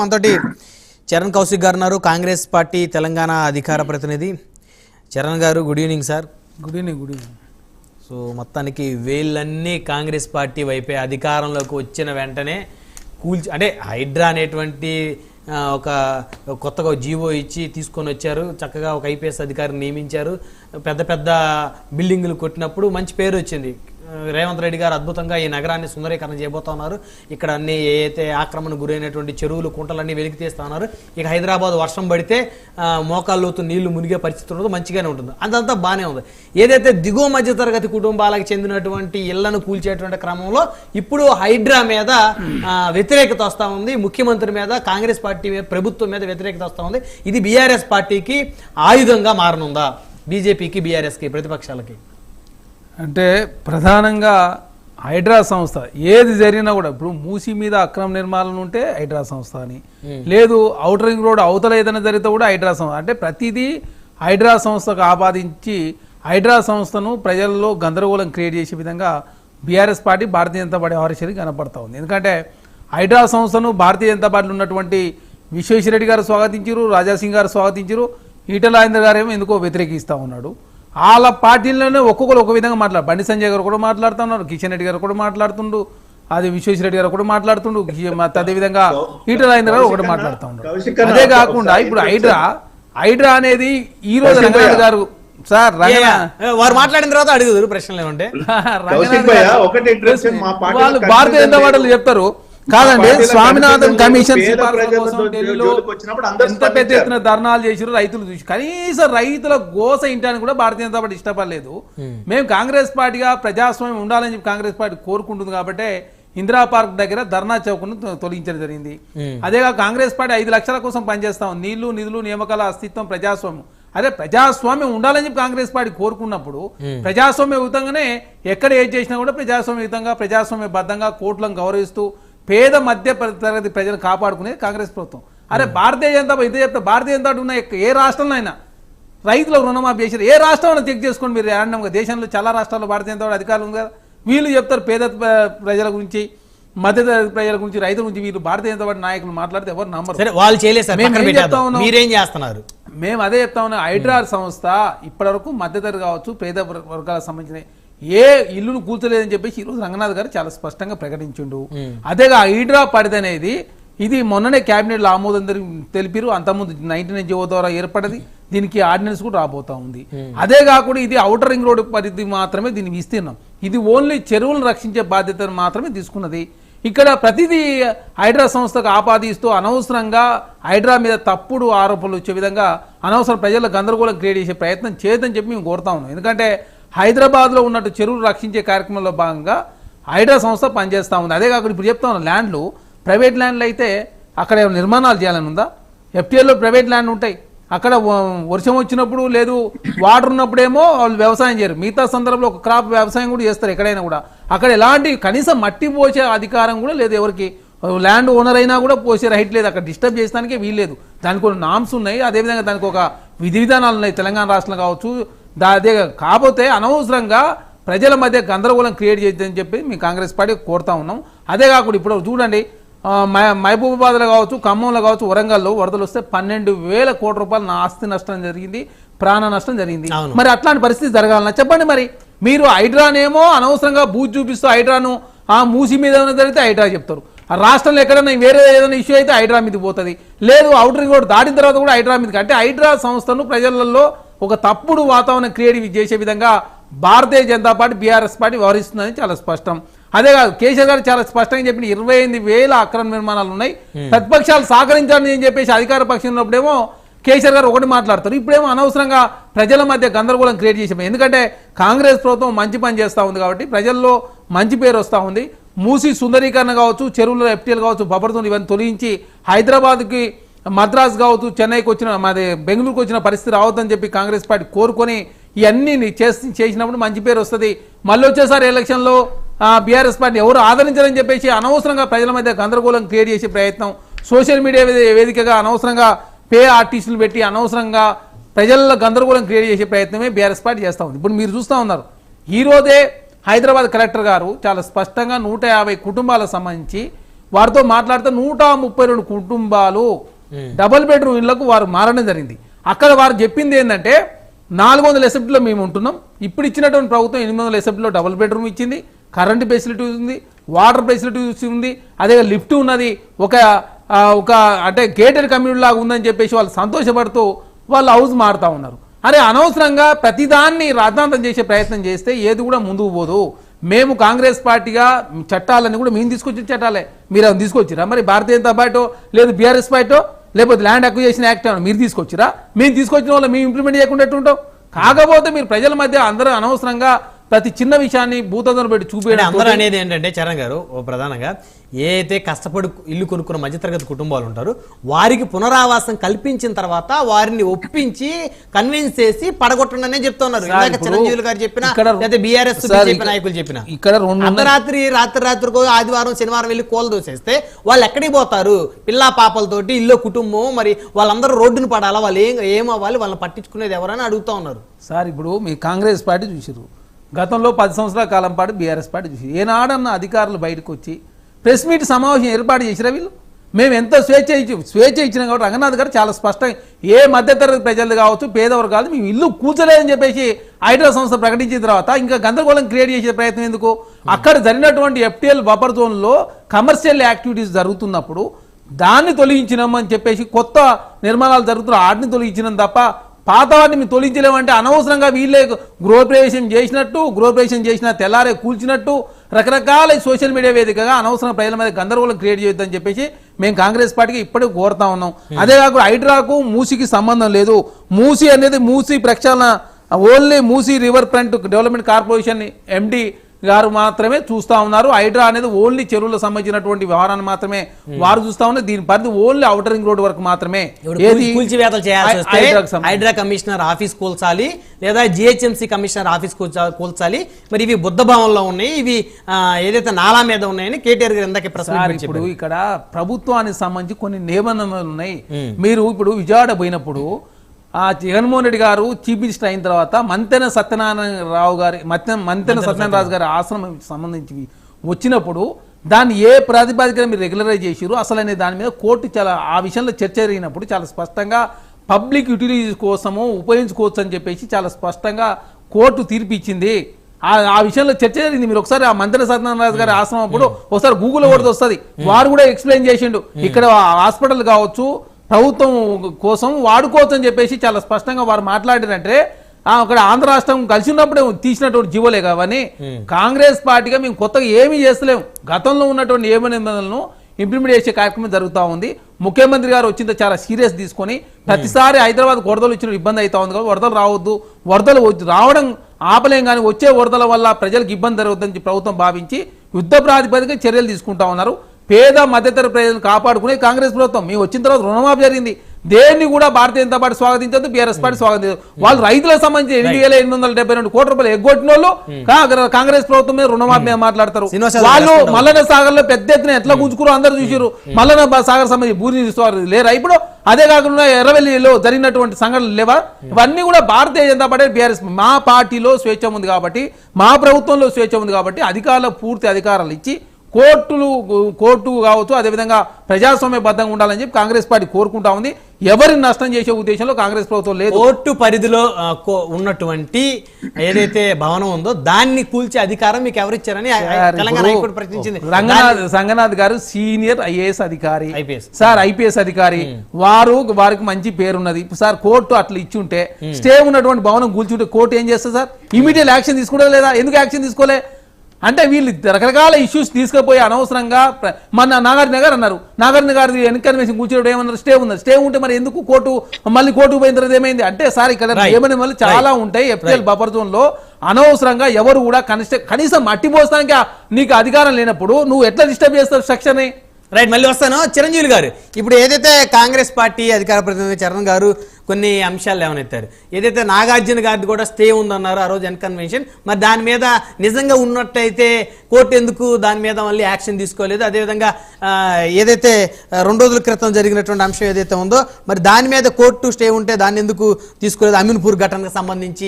మనతోటి చరణ్ కౌశిక్ గారు ఉన్నారు. కాంగ్రెస్ పార్టీ తెలంగాణ అధికార ప్రతినిధి. చరణ్ గారు good evening sir good evening good evening so మొత్తానికి వేళ్ళన్నీ కాంగ్రెస్ పార్టీ వైపే అధికారంలోకి వచ్చిన వెంటనే కూల్చి అంటే హైడ్రా అనేటువంటి ఒక కొత్తగా జీవో ఇచ్చి తీసుకొని వచ్చారు. చక్కగా ఒక ఐపీఎస్ అధికారిని నియమించారు. పెద్ద పెద్ద బిల్డింగులు కొట్టినప్పుడు మంచి పేరు వచ్చింది. రేవంత్ రెడ్డి గారు అద్భుతంగా ఈ నగరాన్ని సుందరీకరణ చేయబోతా ఉన్నారు. ఇక్కడ అన్ని ఏ ఆక్రమణ గురైనటువంటి చెరువులు కుంటలన్నీ వెలికి తీస్తా ఉన్నారు. ఇక హైదరాబాద్ వర్షం పడితే మోకాల్లోతు మోకాళ్ళలోతు నీళ్ళు మునిగే పరిస్థితి ఉండదు మంచిగానే ఉంటుంది. అదంతా బాగానే ఉంది. ఏదైతే దిగువ మధ్య తరగతి కుటుంబాలకు చెందినటువంటి ఇళ్ళను కూల్చేటువంటి క్రమంలో ఇప్పుడు హైడ్రా మీద వ్యతిరేకత వస్తూ ఉంది. ముఖ్యమంత్రి మీద కాంగ్రెస్ పార్టీ ప్రభుత్వం మీద వ్యతిరేకత వస్తూ ఉంది. ఇది బీఆర్ఎస్ పార్టీకి ఆయుధంగా మారనుందా? బీజేపీకి బీఆర్ఎస్కి ప్రతిపక్షాలకి? అంటే ప్రధానంగా హైడ్రా సంస్థ ఏది జరిగినా కూడా ఇప్పుడు మూసి మీద అక్రమ నిర్మాణం ఉంటే హైడ్రా సంస్థ అని. లేదు అవుటర్ రింగ్ రోడ్ అవతల ఏదైనా జరిగితే కూడా హైడ్రా సంస్థ. అంటే ప్రతిదీ హైడ్రా సంస్థకు ఆపాదించి హైడ్రా సంస్థను ప్రజల్లో గందరగోళం క్రియేట్ చేసే విధంగా BRS party Bharatiya Janata party వ్యవహరించేది కనపడతా ఉంది. ఎందుకంటే హైడ్రా సంస్థను భారతీయ జనతా పార్టీలో ఉన్నటువంటి విశ్వేశ్వరరెడ్డి గారు స్వాగతించారు రాజాసింగ్ గారు స్వాగతించారు ఈటల రాజేంద్ర గారు ఏమో ఎందుకో వ్యతిరేకిస్తూ ఉన్నాడు. వాళ్ళ పార్టీలోనే ఒక్కొక్కరు ఒక విధంగా మాట్లాడు బండి సంజయ్ గారు కూడా మాట్లాడుతున్నారు కిషన్ రెడ్డి గారు కూడా మాట్లాడుతుండు అది విశ్వేశ్వరరెడ్డి గారు కూడా మాట్లాడుతుండు అదేవిధంగా ఈటల రాజేంద్ర గారు ఒకటి మాట్లాడుతూ అన్న, అదే కాకుండా ఇప్పుడు హైడ్రా హైడ్రా అనేది ఈ రోజు రంగనాథ్ భయ్యా. గారు సార్ వారు మాట్లాడిన తర్వాత అడుగుదురు ప్రశ్నలు ఏమంటే వాళ్ళు భారతీయ జనతా. పార్టీలు చెప్తారు కాదండి స్వామినాథన్ కమిషన్ ఎంత పెద్ద. ఎత్తున ధర్నాలు చేసిరు రైతులు చూసి. కనీసం రైతుల గోస ఇంటానికి కూడా భారతీయ జనతా పార్టీ ఇష్టపడలేదు. మేము. కాంగ్రెస్ పార్టీగా ప్రజాస్వామ్యం ఉండాలని చెప్పి కాంగ్రెస్ పార్టీ కోరుకుంటుంది కాబట్టి ఇందిరా పార్క్ దగ్గర ధర్నా చౌకను తొలగించడం జరిగింది. అదేగా కాంగ్రెస్ పార్టీ ఐదు లక్షల కోసం పనిచేస్తాం నీళ్ళు నిధులు నియామకాల అస్తిత్వం ప్రజాస్వామ్యం. అదే ప్రజాస్వామ్యం ఉండాలని చెప్పి కాంగ్రెస్ పార్టీ కోరుకున్నప్పుడు ప్రజాస్వామ్యయుతంగానే ఎక్కడ ఏది చేసినా కూడా ప్రజాస్వామ్యయుతంగా ప్రజాస్వామ్యబద్ధంగా కోర్టులను గౌరవిస్తూ పేద మధ్య తరగతి ప్రజలు కాపాడుకునేది కాంగ్రెస్ ప్రభుత్వం. అరే భారతీయ జనతా పార్టీ ఇదే చెప్తే భారతీయ జనతా ఉన్న ఏ రాష్ట్రంలో అయినా రైతులకు రుణమాఫీ చేశారు ఏ రాష్ట్రంలో చెక్ చేసుకోండి మీరు ర్యాండమ్గా దేశంలో చాలా రాష్ట్రాల్లో భారతీయ జనతా అధికారులు ఉంది కదా వీళ్ళు చెప్తారు పేద ప్ర- ప్రజల గురించి మధ్యతరగతి ప్రజల గురించి రైతుల గురించి వీళ్ళు భారతీయ జనతా పార్టీ నాయకులు మాట్లాడితే ఎవరు నమ్మరు. సరే వాళ్ళు చేయలేదు? మీరేం చేస్తున్నారు? మేము అదే చెప్తా ఉన్నాం హైడ్రార్ సంస్థ ఇప్పటివరకు మధ్యతరగతి కావచ్చు పేద వర్- వర్గాలకు సంబంధించిన ఏ ఇల్లును కూల్చలేదని చెప్పేసి ఈరోజు రంగనాథ్ గారు చాలా స్పష్టంగా ప్రకటించిండు. అదేగా హైడ్రా పరిధి అనేది ఇది మొన్ననే కేబినెట్లో ఆమోదం తెలి- తెలిపిరు. అంతకుముందు నైన్టీ నైన్ జీవో ద్వారా ఏర్పడది. దీనికి ఆర్డినెన్స్ కూడా రాబోతా ఉంది. అదే కాకుండా ఇది అవుటర్ రింగ్ రోడ్ పరిధి మాత్రమే దీన్ని విస్తీర్ణం. ఇది ఓన్లీ చెరువులను రక్షించే బాధ్యతను మాత్రమే తీసుకున్నది. ఇక్కడ ప్రతిదీ హైడ్రా సంస్థకు ఆపాదిస్తూ అనవసరంగా హైడ్రా మీద తప్పుడు ఆరోపణలు వచ్చే విధంగా అనవసరం ప్రజల గందరగోళం క్రియేట్ చేసే ప్రయత్నం చేయదని చెప్పి మేము కోరుతా ఉన్నాం. ఎందుకంటే హైదరాబాద్లో ఉన్నట్టు చెరువులు రక్షించే కార్యక్రమంలో భాగంగా హైడ్రా సంస్థ పనిచేస్తూ ఉంది. అదే కాకుండా ఇప్పుడు చెప్తా ఉన్నాం ల్యాండ్లు ప్రైవేట్ ల్యాండ్లు అయితే అక్కడ నిర్మాణాలు చేయాలని ఉందా? ఎఫ్టీఎల్లో ప్రైవేట్ ల్యాండ్ ఉంటాయి. అక్కడ వర్షం వచ్చినప్పుడు లేదు వాటర్ ఉన్నప్పుడేమో వాళ్ళు వ్యవసాయం చేయరు. మిగతా సందర్భంలో ఒక క్రాప్ వ్యవసాయం కూడా చేస్తారు ఎక్కడైనా కూడా. అక్కడ ఎలాంటి కనీసం మట్టి పోసే అధికారం కూడా లేదు ఎవరికి. ల్యాండ్ ఓనర్ అయినా కూడా పోసే రైట్ లేదు. అక్కడ డిస్టర్బ్ చేసడానికి వీల్లేదు. దానికి కొన్ని నామ్స్ ఉన్నాయి. అదేవిధంగా దానికి ఒక విధి విధానాలు ఉన్నాయి. తెలంగాణ రాష్ట్రంలో కావచ్చు అదే కాకపోతే అనవసరంగా ప్రజల మధ్య గందరగోళం క్రియేట్ చేయొద్దని చెప్పి మేము కాంగ్రెస్ పార్టీ కోరుతా ఉన్నాం. అదే కాకుండా ఇప్పుడు చూడండి మహబూబాబాద్లో కావచ్చు ఖమ్మంలో కావచ్చు వరంగల్లో వరదలు వస్తే పన్నెండు వేల కోట్ల రూపాయల నా ఆస్తి నష్టం జరిగింది ప్రాణ నష్టం జరిగింది. మరి అట్లాంటి పరిస్థితి జరగాలన్నా చెప్పండి మరి. మీరు హైడ్రానేమో అనవసరంగా బూత్ చూపిస్తూ హైడ్రాను ఆ మూసి మీద జరిగితే హైడ్రా చెప్తారు. ఆ రాష్ట్రంలో ఎక్కడైనా వేరే ఏదైనా ఇష్యూ అయితే హైడ్రా మీద పోతుంది. లేదు అవుటర్ రోడ్ దాటిన తర్వాత కూడా హైడ్రా మీదకి అంటే హైడ్రా సంస్థను ప్రజలలో ఒక తప్పుడు వాతావరణం క్రియేట్ చేసే విధంగా Bharatiya Janata party BRS party వ్యవహరిస్తుందని చాలా స్పష్టం. అదే కాదు కేసీఆర్ గారు చాలా స్పష్టంగా చెప్పిన ఇరవై ఎనిమిది వేల అక్రమ నిర్మాణాలు ఉన్నాయి. ప్రతిపక్షాలు సహకరించాలని అని చెప్పేసి అధికార పక్షం ఉన్నప్పుడేమో కేసీఆర్ గారు ఒకటి మాట్లాడతారు. ఇప్పుడేమో అనవసరంగా ప్రజల మధ్య గందరగోళం క్రియేట్ చేసే ఎందుకంటే కాంగ్రెస్ ప్రభుత్వం మంచి పని చేస్తూ ఉంది కాబట్టి ప్రజల్లో మంచి పేరు వస్తూ ఉంది. మూసి సుందరీకరణ కావచ్చు చెరువులో ఎఫ్టీఎల్ కావచ్చు బొబ్బర్తో ఇవన్నీ తొలగించి హైదరాబాద్కి మద్రాస్ కావచ్చు చెన్నైకి వచ్చిన మాది బెంగళూరుకు వచ్చిన పరిస్థితి రావద్దని చెప్పి కాంగ్రెస్ పార్టీ కోరుకొని ఇవన్నీ చేసి చేసినప్పుడు మంచి పేరు వస్తుంది. మళ్ళీ వచ్చేసారి ఎలక్షన్లో బీఆర్ఎస్ పార్టీ ఎవరు ఆదరించారని చెప్పేసి అనవసరంగా ప్రజల మధ్య గందరగోళం క్రియేట్ చేసే ప్రయత్నం సోషల్ మీడియా వేదికగా అనవసరంగా పే ఆర్టిస్టులు పెట్టి అనవసరంగా ప్రజల్లో గందరగోళం క్రియేట్ చేసే ప్రయత్నమే బీఆర్ఎస్ పార్టీ చేస్తూ ఉంది. ఇప్పుడు మీరు చూస్తూ ఉన్నారు. ఈరోజే హైదరాబాద్ కలెక్టర్ గారు చాలా స్పష్టంగా నూట యాభై కుటుంబాలకు సంబంధించి వారితో మాట్లాడితే నూట ముప్పై రెండు కుటుంబాలు Hmm. డబుల్ బెడ్రూమ్ ఇళ్ళకు వారు మారడం జరిగింది. అక్కడ వారు చెప్పింది ఏంటంటే నాలుగు వందల ఎసెప్ట్లో మేము ఉంటున్నాం. ఇప్పుడు ఇచ్చినటువంటి ప్రభుత్వం ఎనిమిది వందల ఎసెప్ట్లో డబుల్ బెడ్రూమ్ ఇచ్చింది కరెంట్ ఫెసిలిటీ ఉంది వాటర్ ఫెసిలిటీ ఉంది అదే లిఫ్ట్ ఉన్నది ఒక ఒక అంటే గేటెడ్ కమ్యూనిటీ లాగా ఉందని చెప్పేసి వాళ్ళు సంతోషపడుతూ వాళ్ళు హౌస్ మారుతా ఉన్నారు. అరే అనవసరంగా ప్రతిదాన్ని రాద్ధాంతం చేసే ప్రయత్నం చేస్తే ఏది కూడా ముందుకు పోదు. మేము కాంగ్రెస్ పార్టీగా చట్టాలని కూడా మేము తీసుకొచ్చిన చట్టాలే. మీరు తీసుకొచ్చిరా? మరి భారతీయ జనతా పార్టీ లేదు బీఆర్ఎస్ పార్టీ లేకపోతే ల్యాండ్ అక్విజేషన్ యాక్ట్ మీరు తీసుకొచ్చిరా? మేము తీసుకొచ్చిన వాళ్ళు మేము ఇంప్లిమెంట్ చేయకుండా ఉంటాం కాకపోతే మీరు ప్రజల మధ్య అందరూ అనవసరంగా ప్రతి చిన్న విషయాన్ని భూతంలో పెట్టి చూపించడం అందరూ అనేది ఏంటంటే చరణ్ గారు ప్రధానంగా ఏ అయితే కష్టపడి ఇల్లు కొనుక్కున్న మధ్యతరగతి కుటుంబాలు ఉంటారో వారికి పునరావాసం కల్పించిన తర్వాత వారిని ఒప్పించి కన్విన్స్ చేసి పడగొట్టండి చెప్తున్నారు ఇందాక ఇప్పుడు చిరంజీవి గారు చెప్పిన లేదా బీఆర్ఎస్ నాయకులు చెప్పిన ఇక్కడ. అర్ధరాత్రి రాత్రి రాత్రికో ఆదివారం శనివారం వెళ్ళి కోల దోసేస్తే వాళ్ళు ఎక్కడికి పోతారు? పిల్లా పాపలతోటి ఇల్లు కుటుంబం మరి వాళ్ళందరూ రోడ్డును పడాలా? వాళ్ళు ఏం ఏమవ్వాలి? వాళ్ళని పట్టించుకునేది ఎవరని అడుగుతా ఉన్నారు. సార్ ఇప్పుడు మీ కాంగ్రెస్ పార్టీ చూసిరు గతంలో పది సంవత్సరాల కాలం పాటు బీఆర్ఎస్ పార్టీ చూసి ఏనాడన్న అధికారులు బయటకు వచ్చి ప్రెస్ మీట్ సమావేశం ఏర్పాటు చేసిరా వీళ్ళు? మేము ఎంత స్వేచ్ఛ ఇచ్చి స్వేచ్ఛ ఇచ్చినాం కాబట్టి రంగనాథ్ గారు చాలా స్పష్టంగా ఏ మధ్యతరగతి ప్రజలు కావచ్చు పేదవారు కాదు మేము ఇల్లు కూర్చోలేదని చెప్పేసి హైడ్రా సంస్థ ప్రకటించిన తర్వాత ఇంకా గందరగోళం క్రియేట్ చేసే ప్రయత్నం ఎందుకు? అక్కడ జరిగినటువంటి ఎఫ్టీఎల్ బఫర్ జోన్లో కమర్షియల్ యాక్టివిటీస్ జరుగుతున్నప్పుడు దాన్ని తొలగించినామని చెప్పేసి కొత్త నిర్మాణాలు జరుగుతున్న ఆడిని తొలగించినాం తప్ప పాత వాటిని మేము తొలగించలేమంటే అనవసరంగా వీళ్ళే గృహప్రవేశం చేసినట్టు గృహప్రవేశం చేసిన తెల్లారే కూల్చినట్టు రకరకాల సోషల్ మీడియా వేదికగా అనవసరం ప్రజల మీద గందరగోళం క్రియేట్ చేయొద్దని చెప్పేసి మేము కాంగ్రెస్ పార్టీకి ఇప్పటికి కోరుతా ఉన్నాం. అదే కాకుండా హైడ్రాకు మూసీకి సంబంధం లేదు. మూసీ అనేది మూసీ ప్రక్షాళన only Musi river front development corporation MD గారు మాత్రమే చూస్తా ఉన్నారు. హైడ్రా అనేది ఓన్లీ చెరువులకు సంబంధించినటువంటి వ్యవహారాన్ని మాత్రమే వారు చూస్తా ఉన్నారు. దీని పరిధి ఓన్లీ ఔటర్ రింగ్ రోడ్ వరకు మాత్రమే. హైడ్రా కమిషనర్ ఆఫీస్ కూల్చాలి లేదా జిహెచ్ఎంసీ కమిషనర్ ఆఫీస్ కూల్చా- కూల్చాలి. మరి ఇవి బుద్ధ భవన్లో ఉన్నాయి ఇవి ఏదైతే నాలా మీద ఉన్నాయని కేటీఆర్ గారు ఇందాక ప్రశ్న ఇప్పుడు ఇక్కడ ప్రభుత్వానికి సంబంధించి కొన్ని నిబంధనలు ఉన్నాయి. మీరు ఇప్పుడు విజయవాడ పోయినప్పుడు ఆ జగన్మోహన్ రెడ్డి గారు చీఫ్ మినిస్టర్ అయిన తర్వాత మంతెన సత్యనారాయణ రావు గారి మత్య మంతెన సత్యనారాయణ. రాజు గారి ఆశ్రమం సంబంధించి వచ్చినప్పుడు దాన్ని ఏ ప్రాతిపదికన మీరు రెగ్యులరైజ్ చేసిరు అసలు అనే దాని మీద కోర్టు చాలా ఆ విషయంలో చర్చ జరిగినప్పుడు చాలా స్పష్టంగా పబ్లిక్ యూటిలిటీస్ కోసము ఉపయోగించుకోవచ్చు అని చెప్పేసి చాలా స్పష్టంగా కోర్టు తీర్పు ఇచ్చింది ఆ ఆ విషయంలో చర్చ జరిగింది. మీరు ఒకసారి ఆ మంత్రి సత్యనారాయణ గారి ఆశ్రమం అప్పుడు ఒకసారి గూగుల్ కొడితే వస్తుంది. వారు కూడా ఎక్స్ప్లెయిన్ చేసిండు. ఇక్కడ హాస్పిటల్ కావచ్చు ప్రభుత్వం కోసం వాడుకోవచ్చు అని చెప్పేసి చాలా స్పష్టంగా వారు మాట్లాడారంటే ఆ, అక్కడ ఆంధ్ర రాష్ట్రం కలిసి ఉన్నప్పుడే తీసినటువంటి జీవోలే కావని కాంగ్రెస్ పార్టీగా మేము కొత్తగా ఏమీ చేస్తలేము. గతంలో ఉన్నటువంటి ఏమ నిబంధనలను ఇంప్లిమెంట్ చేసే కార్యక్రమం జరుగుతూ ఉంది. ముఖ్యమంత్రి గారు వచ్చిందో చాలా సీరియస్ తీసుకొని ప్రతిసారి హైదరాబాద్ వరదలు వచ్చిన ఇబ్బంది అవుతా ఉంది కాబట్టి వరదలు రావద్దు వరదలు రావడం ఆపలేం కానీ వచ్చే వరదల వల్ల ప్రజలకు ఇబ్బంది జరుగుతుందని ప్రభుత్వం భావించి యుద్ధ ప్రాతిపదిక చర్యలు తీసుకుంటా ఉన్నారు. పేద మధ్యతర ప్రజలను కాపాడుకునే కాంగ్రెస్ ప్రభుత్వం. మేము వచ్చిన తర్వాత రుణమాఫీ జరిగింది. దేన్ని కూడా భారతీయ జనతా పార్టీ స్వాగతించదు బీఆర్ఎస్ పార్టీ స్వాగతించదు వాళ్ళు రైతులకు సంబంధించి ఎనిమిది వేల ఎనిమిది వందల డెబ్బై రెండు కోట్ల రూపాయలు ఎగ్గొట్టిన వాళ్ళు కా- కాంగ్రెస్ ప్రభుత్వం మీద రుణమాఫీ మీద మాట్లాడతారు. శ్రీనివాస్ యాదవ్ వాళ్ళు. మల్లన్న సాగర్లో పెద్ద ఎత్తున ఎట్లా గుంజుకురో అందరు చూసారు మల్లన్న బా- సాగర్ సంబంధించి భూమి లేరా ఇప్పుడు? అదే కాకుండా ఎర్రవెల్లిలో జరిగినటువంటి సంఘటనలు లేవా? ఇవన్నీ కూడా భారతీయ జనతా పార్టీ బీఆర్ఎస్ మా పార్టీలో స్వేచ్ఛ ఉంది కాబట్టి మా ప్రభుత్వంలో స్వేచ్ఛ ఉంది కాబట్టి అధికారులకు పూర్తి అధికారాలు ఇచ్చి కోర్టులు కోర్టు కావచ్చు అదేవిధంగా ప్రజాస్వామ్యబద్ధంగా ఉండాలని చెప్పి కాంగ్రెస్ పార్టీ కోరుకుంటా ఉంది. ఎవరిని నష్టం చేసే ఉద్దేశంలో కాంగ్రెస్ ప్రభుత్వం లేదు. కోర్టు పరిధిలో ఉన్నటువంటి ఏదైతే భవనం ఉందో దాన్ని కూల్చే అధికారం మీకు ఎవరిచ్చారని తెలంగాణ హైకోర్టు ప్రశ్నించింది. రంగనాథ్ సంగనాథ్ గారు సీనియర్ ఐఏఎస్ అధికారి. సార్ ఐపీఎస్ అధికారి. వారు వారికి మంచి పేరున్నది. సార్ కోర్టు అట్లా ఇచ్చుంటే స్టే ఉన్నటువంటి భవనం కూల్చుంటే కోర్టు ఏం చేస్తుంది సార్? ఇమీడియట్ యాక్షన్ తీసుకుంటే లేదా? ఎందుకు యాక్షన్ తీసుకోలే? అంటే వీళ్ళు రకరకాల ఇష్యూస్ తీసుకుపోయి అనవసరంగా మన నాగార్జున గారు అన్నారు. నాగార్జున గారి ఎన్కన్వెన్షన్ కూర్చోవడం ఏమన్నారు? స్టే ఉన్నారు. స్టే ఉంటే మరి ఎందుకు కోర్టు మళ్ళీ కోర్టు పోయిన తర్వాత ఏమైంది? అంటే సార్ ఇక్కడ. ఏమైనా మళ్ళీ చాలా ఉంటాయి ఎఫ్టీఎల్ బఫర్ జోన్లో. అనవసరంగా ఎవరు కూడా కనిష్ట కనీసం మట్టి పోస్తానికి ఆ- నీకు అధికారం లేనప్పుడు నువ్వు ఎట్లా డిస్టర్బ్ చేస్తావు స్ట్రక్చర్ని? రైట్ మళ్ళీ వస్తాను. చిరంజీవి గారు ఇప్పుడు ఏదైతే కాంగ్రెస్ పార్టీ అధికార ప్రతినిధి చరణ్ గారు కొన్ని అంశాలు ఏమనెత్తారు? ఏదైతే నాగార్జున గారిది కూడా స్టే ఉందన్నారు ఆ రోజు కన్వెన్షన్ మరి దాని మీద నిజంగా ఉన్నట్టయితే కోర్టు ఎందుకు దాని మీద మళ్ళీ యాక్షన్ తీసుకోలేదు? అదేవిధంగా ఏదైతే రెండు రోజుల క్రితం జరిగినటువంటి అంశం ఏదైతే ఉందో మరి దాని మీద కోర్టు స్టే ఉంటే దాన్ని ఎందుకు తీసుకోలేదు? అమీన్పూర్ ఘటనకు సంబంధించి